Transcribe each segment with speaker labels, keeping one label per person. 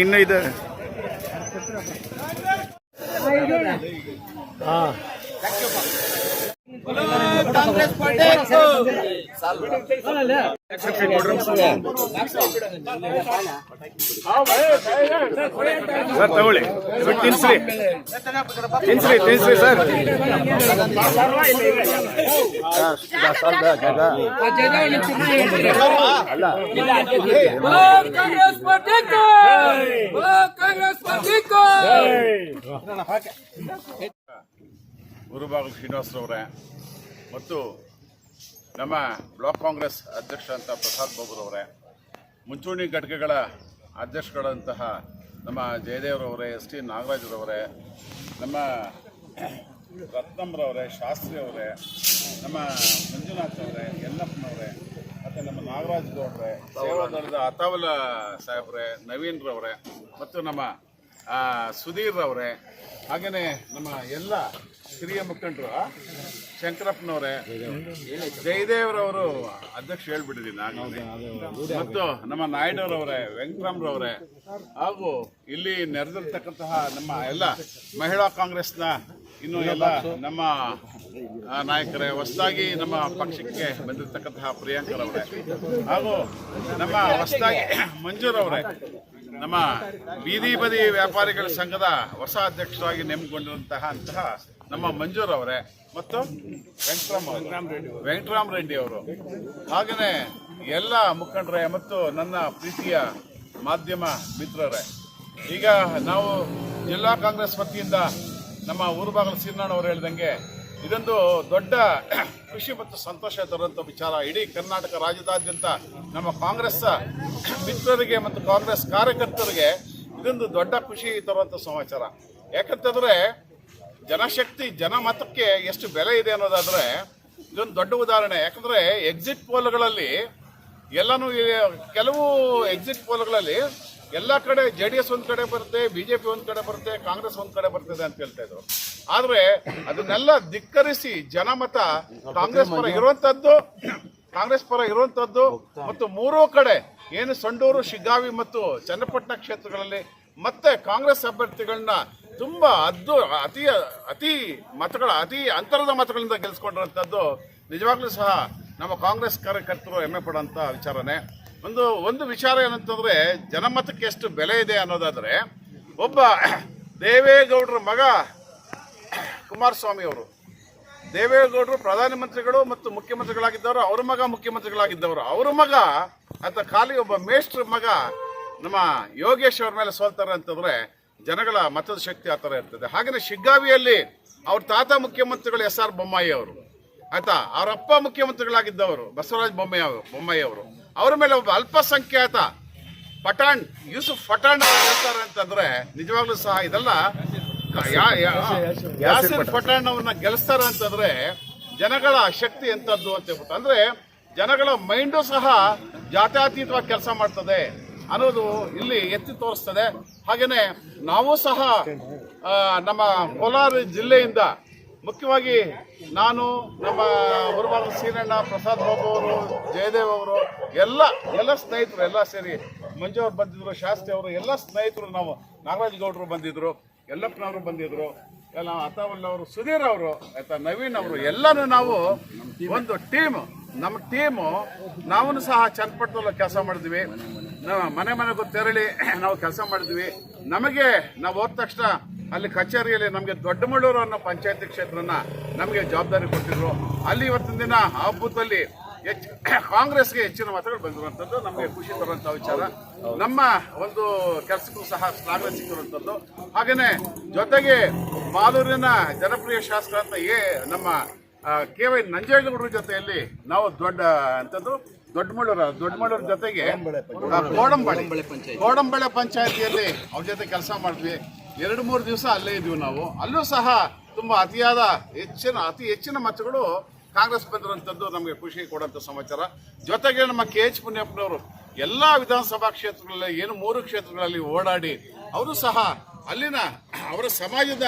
Speaker 1: ಇನ್ನೂ ಇದೆ. ಸರ್ ತಗೊಳ್ಳಿ. ಸರ್ ತಿನ್ಸ್ರಿ. ತಿನ್ಸ್ರಿ ತಿನ್ಸ್ರಿ sir.
Speaker 2: Congress party Congress party
Speaker 3: ಗುರುಬಾಗು ಶ್ರೀನಿವಾಸರವರೇ ಮತ್ತು ನಮ್ಮ ಬ್ಲಾಕ್ ಕಾಂಗ್ರೆಸ್ ಅಧ್ಯಕ್ಷ ಅಂತ ಪ್ರಸಾದ್ ಬಾಬುರವರೇ ಮುಂಚೂಣಿ ಘಟಕಗಳ ಅಧ್ಯಕ್ಷಗಳಂತಹ ನಮ್ಮ ಜಯದೇವ್ರವರೇ ಎಸ್ ಟಿ ನಾಗರಾಜರವರೇ ನಮ್ಮ ರತ್ನಮ್ರವರೇ ಶಾಸ್ತ್ರಿ ಅವರೇ ನಮ್ಮ ಮಂಜುನಾಥ್ ಅವರೇ ಯಲ್ಲಪ್ಪನವರೇ ಮತ್ತು ನಮ್ಮ ನಾಗರಾಜ್ ಗೌಡ್ರೆ, ಸೇವಾದಳದ ಅತಾವಲ ಸಾಹೇಬ್ರೆ ನವೀನ್ರವರೇ ಮತ್ತು ನಮ್ಮ ಸುಧೀರ್ರವರೇ ಹಾಗೆಯೇ ನಮ್ಮ ಎಲ್ಲ ಹಿರಿಯ ಮುಖಂಡರು ಶಂಕರಪ್ಪನವರೇ ಜಯದೇವ್ರವರು ಅಧ್ಯಕ್ಷ ಹೇಳ್ಬಿಟ್ಟಿದ್ದೀನಿ ಮತ್ತು ನಮ್ಮ ನಾಯ್ಡೂರವರೇ ವೆಂಕಟರಾಮ್ರವರೇ ಹಾಗೂ ಇಲ್ಲಿ ನೆರೆದಿರ್ತಕ್ಕಂತಹ ನಮ್ಮ ಎಲ್ಲ ಮಹಿಳಾ ಕಾಂಗ್ರೆಸ್ನ ಇನ್ನು ಎಲ್ಲ ನಮ್ಮ ನಾಯಕರೇ ಹೊಸದಾಗಿ ನಮ್ಮ ಪಕ್ಷಕ್ಕೆ ಬಂದಿರತಕ್ಕಂತಹ ಪ್ರಿಯಾಂಕರವರೇ ಹಾಗೂ ನಮ್ಮ ಹೊಸದಾಗಿ ಮಂಜೂರವರೇ ನಮ್ಮ ಬೀದಿ ಬದಿ ವ್ಯಾಪಾರಿಗಳ ಸಂಘದ ಹೊಸ ಅಧ್ಯಕ್ಷರಾಗಿ ನೇಮಕೊಂಡಿರುವಂತಹ ಅಂತಹ ನಮ್ಮ ಮಂಜೂರ್ ಅವರೇ. ಮತ್ತು ವೆಂಕಟರಾಮ್ ಅವರು. ವೆಂಕಟರಾಮ್ ರೆಡ್ಡಿ ಅವರು. ಹಾಗೆಯೇ ಎಲ್ಲ ಮುಖಂಡರೇ ಮತ್ತು ನನ್ನ ಪ್ರೀತಿಯ ಮಾಧ್ಯಮ ಮಿತ್ರರೇ. ಈಗ ನಾವು ಜಿಲ್ಲಾ ಕಾಂಗ್ರೆಸ್ ವತಿಯಿಂದ ನಮ್ಮ ಊರುಬಾಗಲ ಸೀರ್ನಾಳ್ ಅವರು ಹೇಳಿದಂಗೆ ಇದೊಂದು ದೊಡ್ಡ ಖುಷಿ ಮತ್ತು ಸಂತೋಷ ತರುವಂಥ ವಿಚಾರ. ಇಡೀ ಕರ್ನಾಟಕ ರಾಜ್ಯದಾದ್ಯಂತ ನಮ್ಮ ಕಾಂಗ್ರೆಸ್ ಮಿತ್ರರಿಗೆ ಮತ್ತು ಕಾಂಗ್ರೆಸ್ ಕಾರ್ಯಕರ್ತರಿಗೆ ಇದೊಂದು ದೊಡ್ಡ ಖುಷಿ ತರುವಂಥ ಸಮಾಚಾರ. ಯಾಕಂತಂದ್ರೆ ಜನಶಕ್ತಿ, ಜನಮತಕ್ಕೆ ಎಷ್ಟು ಬೆಲೆ ಇದೆ ಅನ್ನೋದಾದರೆ ಇದೊಂದು ದೊಡ್ಡ ಉದಾಹರಣೆ. ಯಾಕಂದ್ರೆ ಎಕ್ಸಿಟ್ ಪೋಲ್ಗಳಲ್ಲಿ ಎಲ್ಲನೂ ಕೆಲವು ಎಕ್ಸಿಟ್ ಪೋಲ್ಗಳಲ್ಲಿ ಎಲ್ಲ ಕಡೆ ಜೆ ಡಿ ಎಸ್ ಒಂದು ಕಡೆ ಬರುತ್ತೆ ಬಿಜೆಪಿ ಒಂದು ಕಡೆ ಬರುತ್ತೆ, ಕಾಂಗ್ರೆಸ್ ಒಂದು ಕಡೆ ಬರ್ತದೆ ಅಂತ ಹೇಳ್ತಾ ಇದ್ರು. ಆದರೆ ಅದನ್ನೆಲ್ಲ ಧಿಕ್ಕರಿಸಿ ಜನಮತ ಕಾಂಗ್ರೆಸ್ ಪರ ಇರುವಂತದ್ದು ಕಾಂಗ್ರೆಸ್ ಪರ ಇರುವಂತದ್ದು ಮತ್ತು ಮೂರೂ ಕಡೆ ಏನು ಸಂಡೂರು, ಶಿಗ್ಗಾವಿ ಮತ್ತು ಚನ್ನಪಟ್ಟಣ ಕ್ಷೇತ್ರಗಳಲ್ಲಿ ಮತ್ತೆ ಕಾಂಗ್ರೆಸ್ ಅಭ್ಯರ್ಥಿಗಳನ್ನ ತುಂಬಾ ಅದ್ದು ಅತಿ ಅತಿ ಮತಗಳ, ಅತಿ ಅಂತರದ ಮತಗಳಿಂದ ಗೆಲ್ಸ್ಕೊಂಡಿರುವಂತದ್ದು ನಿಜವಾಗ್ಲೂ ಸಹ ನಮ್ಮ ಕಾಂಗ್ರೆಸ್ ಕಾರ್ಯಕರ್ತರು ಹೆಮ್ಮೆ ಪಡುವಂತ ವಿಚಾರನೆ. ಒಂದು ಒಂದು ವಿಚಾರ ಏನಂತಂದ್ರೆ, ಜನಮತಕ್ಕೆ ಎಷ್ಟು ಬೆಲೆ ಇದೆ ಅನ್ನೋದಾದ್ರೆ, ಒಬ್ಬ ದೇವೇಗೌಡರ ಮಗ ಕುಮಾರಸ್ವಾಮಿ ಅವರು, ದೇವೇಗೌಡರು ಪ್ರಧಾನಮಂತ್ರಿಗಳು ಮತ್ತು ಮುಖ್ಯಮಂತ್ರಿಗಳಾಗಿದ್ದವರು, ಅವ್ರ ಮಗ ಮುಖ್ಯಮಂತ್ರಿಗಳಾಗಿದ್ದವರು. ಅವ್ರ ಮಗ ಅಂತ ಖಾಲಿ ಒಬ್ಬ ಮೇಷ್ಟ್ರ ಮಗ ನಮ್ಮ ಯೋಗೇಶ್ ಅವ್ರ ಮೇಲೆ ಸೋಲ್ತಾರೆ ಅಂತಂದ್ರೆ ಜನಗಳ ಮತದ ಶಕ್ತಿ ಆ ಥರ ಇರ್ತದೆ. ಹಾಗೆಯೇ ಶಿಗ್ಗಾವಿಯಲ್ಲಿ ಅವ್ರ ತಾತ ಮುಖ್ಯಮಂತ್ರಿಗಳು ಎಸ್ ಆರ್ ಬೊಮ್ಮಾಯಿ ಅವರು ಆಯ್ತಾ? ಅವರ ಅಪ್ಪ ಮುಖ್ಯಮಂತ್ರಿಗಳಾಗಿದ್ದವರು ಬಸವರಾಜ ಬೊಮ್ಮಾಯಿ ಅವರು ಬೊಮ್ಮಾಯಿ ಅವರು. ಅವರ ಮೇಲೆ ಒಬ್ಬ ಅಲ್ಪಸಂಖ್ಯಾತ ಪಠಾಣ್ ಯೂಸುಫ್ ಪಠಾಣ್ ಅವರು ಹೇಳ್ತಾರೆ ಅಂತಂದ್ರೆ ನಿಜವಾಗ್ಲೂ ಸಹ ಇದೆಲ್ಲ. ಯಾಸಿರ್ ಪಠಾಣ್. ಅವ್ರನ್ನ ಗೆಲ್ಲಿಸ್ತಾರೆ ಅಂತಂದ್ರೆ ಜನಗಳ ಶಕ್ತಿ ಎಂಥದ್ದು ಅಂತ ಹೇಳ್ಬಿಟ್ಟು. ಅಂದ್ರೆ ಜನಗಳ ಮೈಂಡು ಸಹ ಜಾತ್ಯಾತೀತವಾಗಿ ಕೆಲಸ ಮಾಡ್ತದೆ. ಅನ್ನೋದು ಇಲ್ಲಿ ಎತ್ತಿ ತೋರಿಸ್ತದೆ. ಹಾಗೇನೆ ನಾವು ಸಹ ನಮ್ಮ ಕೋಲಾರ ಜಿಲ್ಲೆಯಿಂದ ಮುಖ್ಯವಾಗಿ ನಾನು, ನಮ್ಮ ಗುರುಬಾರ ಸೀನಣ್ಣ ಪ್ರಸಾದ್ ಬಾಬು ಅವರು, ಜಯದೇವ್ ಅವರು, ಎಲ್ಲ ಎಲ್ಲ ಸ್ನೇಹಿತರು ಎಲ್ಲ ಸೇರಿ ಮಂಜು ಅವ್ರು ಬಂದಿದ್ರು, ಶಾಸ್ತ್ರಿ ಅವರು, ಎಲ್ಲ ಸ್ನೇಹಿತರು ನಾವು ನಾಗರಾಜ್ ಗೌಡರು ಬಂದಿದ್ರು ಯಲ್ಲಪ್ಪನವರು ಬಂದಿದ್ರು, ಎಲ್ಲ ಅವರು, ಸುಧೀರ್ ಅವರು, ಆಯ್ತಾ, ನವೀನ್ ಅವರು ಎಲ್ಲರೂ ನಾವು ಒಂದು ಟೀಮ್, ನಮ್ಮ ಟೀಮು ನಾವು ಸಹ ಚನ್ನಪಟ್ಟಣದಲ್ಲಿ ಕೆಲಸ ಮಾಡಿದ್ವಿ. ಮನೆ ಮನೆಗೂ ತೆರಳಿ ನಾವು ಕೆಲಸ ಮಾಡಿದ್ವಿ. ನಮಗೆ ನಾವು ಹೋದ ತಕ್ಷಣ ಅಲ್ಲಿ ಕಚೇರಿಯಲ್ಲಿ ನಮಗೆ ದೊಡ್ಡಮಳ್ಳೂರು ಅನ್ನೋ ಪಂಚಾಯತಿ ಕ್ಷೇತ್ರನ ನಮಗೆ ಜವಾಬ್ದಾರಿ ಕೊಟ್ಟಿದ್ರು. ಅಲ್ಲಿ ಇವತ್ತಿನ ದಿನ ಆ ಬೂತಲ್ಲಿ ಹೆಚ್ಚು ಕಾಂಗ್ರೆಸ್ಗೆ ಹೆಚ್ಚಿನ ಮತಗಳು ಬಂದಿರುವಂಥದ್ದು. ನಮಗೆ ಖುಷಿ ತರುವಂಥ ವಿಚಾರ. ನಮ್ಮ ಒಂದು ಕೆಲಸಕ್ಕೂ ಸಹ ಶ್ಲಾಘನೆ ಸಿಕ್ಕಿರುವಂಥದ್ದು. ಹಾಗೆಯೇ ಜೊತೆಗೆ ಮಾಲೂರಿನ ಜನಪ್ರಿಯ ಶಾಸಕ ಅಂತ ಏ ನಮ್ಮ ಕೆ ವೈ ನಂಜೇಗೌಡರ ಜೊತೆಯಲ್ಲಿ ನಾವು ದೊಡ್ಡ ಅಂತದ್ದು ದೊಡ್ಡಮಳ್ಳೂರ ದೊಡ್ಡಮಳ್ಳೂರ ಜೊತೆಗೆ ಕೋಡಂಬಳೆ ಕೋಡಂಬಳೆ. ಪಂಚಾಯತಿಯಲ್ಲಿ ಅವ್ರ ಜೊತೆ ಕೆಲಸ ಮಾಡಿದ್ವಿ ಎರಡು ಮೂರು ದಿವಸ ಅಲ್ಲೇ ಇದ್ವಿ ನಾವು. ಅಲ್ಲೂ ಸಹ ತುಂಬಾ ಅತಿಯಾದ ಹೆಚ್ಚಿನ ಅತಿ ಹೆಚ್ಚಿನ ಮತಗಳು ಕಾಂಗ್ರೆಸ್ ಬಂದಿರುವಂಥದ್ದು ನಮಗೆ ಖುಷಿ ಕೊಡುವಂಥ ಸಮಾಚಾರ. ಜೊತೆಗೆ ನಮ್ಮ ಕೆ ಎಚ್ ಪುಣ್ಯಪ್ಪನವರು ಎಲ್ಲ ವಿಧಾನಸಭಾ ಕ್ಷೇತ್ರಗಳಲ್ಲಿ ಏನು ಮೂರು ಕ್ಷೇತ್ರಗಳಲ್ಲಿ ಓಡಾಡಿ ಅವರು ಸಹ ಅಲ್ಲಿನ ಅವರ ಸಮಾಜದ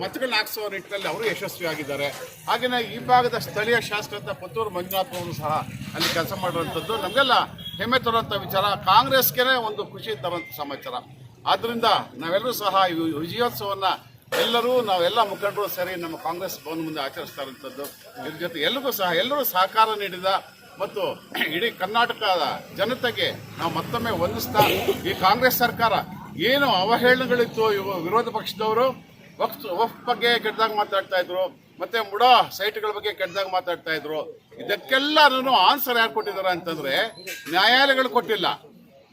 Speaker 3: ಮತಗಳನ್ನ ಹಾಕಿಸುವ ನಿಟ್ಟಿನಲ್ಲಿ ಅವರು ಯಶಸ್ವಿಯಾಗಿದ್ದಾರೆ. ಹಾಗೆಯೇ ಈ ಭಾಗದ ಸ್ಥಳೀಯ ಶಾಸಕರಂತ ಪುತ್ತೂರು ಮಂಜುನಾಥ್ ಸಹ ಅಲ್ಲಿ ಕೆಲಸ ಮಾಡುವಂಥದ್ದು. ನಮಗೆಲ್ಲ ಹೆಮ್ಮೆ ತರುವಂಥ ವಿಚಾರ. ಕಾಂಗ್ರೆಸ್ಗೆ ಒಂದು ಖುಷಿ ತರುವಂಥ ಸಮಾಚಾರ. ಆದ್ದರಿಂದ ನಾವೆಲ್ಲರೂ ಸಹ ಈ ವಿಜಯೋತ್ಸವನ್ನ ಎಲ್ಲರೂ, ನಾವೆಲ್ಲ ಮುಖಂಡರು ಸೇರಿ ನಮ್ಮ ಕಾಂಗ್ರೆಸ್ ಭವನ ಮುಂದೆ ಆಚರಿಸ್ತಾ ಇರುವಂಥದ್ದು. ಇದ್ರ ಜೊತೆ ಎಲ್ಲರಿಗೂ ಸಹ ಎಲ್ಲರೂ ಸಹಕಾರ ನೀಡಿದ ಮತ್ತು ಇಡೀ ಕರ್ನಾಟಕದ ಜನತೆಗೆ ನಾವು ಮತ್ತೊಮ್ಮೆ ವಂದಿಸ್ತಾ ಈ ಕಾಂಗ್ರೆಸ್ ಸರ್ಕಾರ ಏನು ಅವಹೇಳನಗಳಿತ್ತು ಇವ ವಿರೋಧ ಪಕ್ಷದವರು ವಕ್ಫ್ ವಕ್ಫ್ ಬಗ್ಗೆ ಕೆಟ್ಟದಾಗ ಮಾತಾಡ್ತಾ ಇದ್ರು. ಮತ್ತೆ ಮುಡಾ ಸೈಟ್ಗಳ ಬಗ್ಗೆ ಕೆಟ್ಟದಾಗ ಮಾತಾಡ್ತಾ ಇದ್ರು. ಇದಕ್ಕೆಲ್ಲರೂ ಆನ್ಸರ್ ಯಾರು ಕೊಟ್ಟಿದ್ದಾರೆ ಅಂತಂದ್ರೆ ನ್ಯಾಯಾಲಯಗಳು ಕೊಟ್ಟಿಲ್ಲ.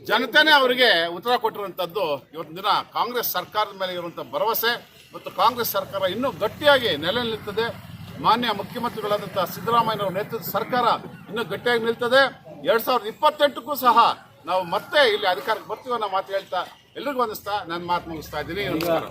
Speaker 3: ಜನತೆನೇ ಅವರಿಗೆ ಉತ್ತರ ಕೊಟ್ಟಿರುವಂತದ್ದು ಇವತ್ತಿನ ದಿನ ಕಾಂಗ್ರೆಸ್ ಸರ್ಕಾರದ ಮೇಲೆ ಇರುವಂಥ ಭರವಸೆ ಮತ್ತು ಕಾಂಗ್ರೆಸ್ ಸರ್ಕಾರ ಇನ್ನೂ ಗಟ್ಟಿಯಾಗಿ ನೆಲೆ ನಿಲ್ತದೆ. ಮಾನ್ಯ ಮುಖ್ಯಮಂತ್ರಿಗಳಾದಂತಹ ಸಿದ್ದರಾಮಯ್ಯನವರ ನೇತೃತ್ವದ ಸರ್ಕಾರ ಇನ್ನೂ ಗಟ್ಟಿಯಾಗಿ ನಿಲ್ತದೆ. ಎರಡು ಸಾವಿರದ ಇಪ್ಪತ್ತೆಂಟಕ್ಕೂ ಸಹ ನಾವು ಮತ್ತೆ ಇಲ್ಲಿ ಅಧಿಕಾರಕ್ಕೆ ಬರ್ತೀವಿ ಮಾತು ಹೇಳ್ತಾ ಎಲ್ರಿಗೂ ಅನಿಸ್ತಾ ನನ್ನ ಮಾತು ಮುಗಿಸ್ತಾ ಇದ್ದೀನಿ. ನಮಸ್ಕಾರ.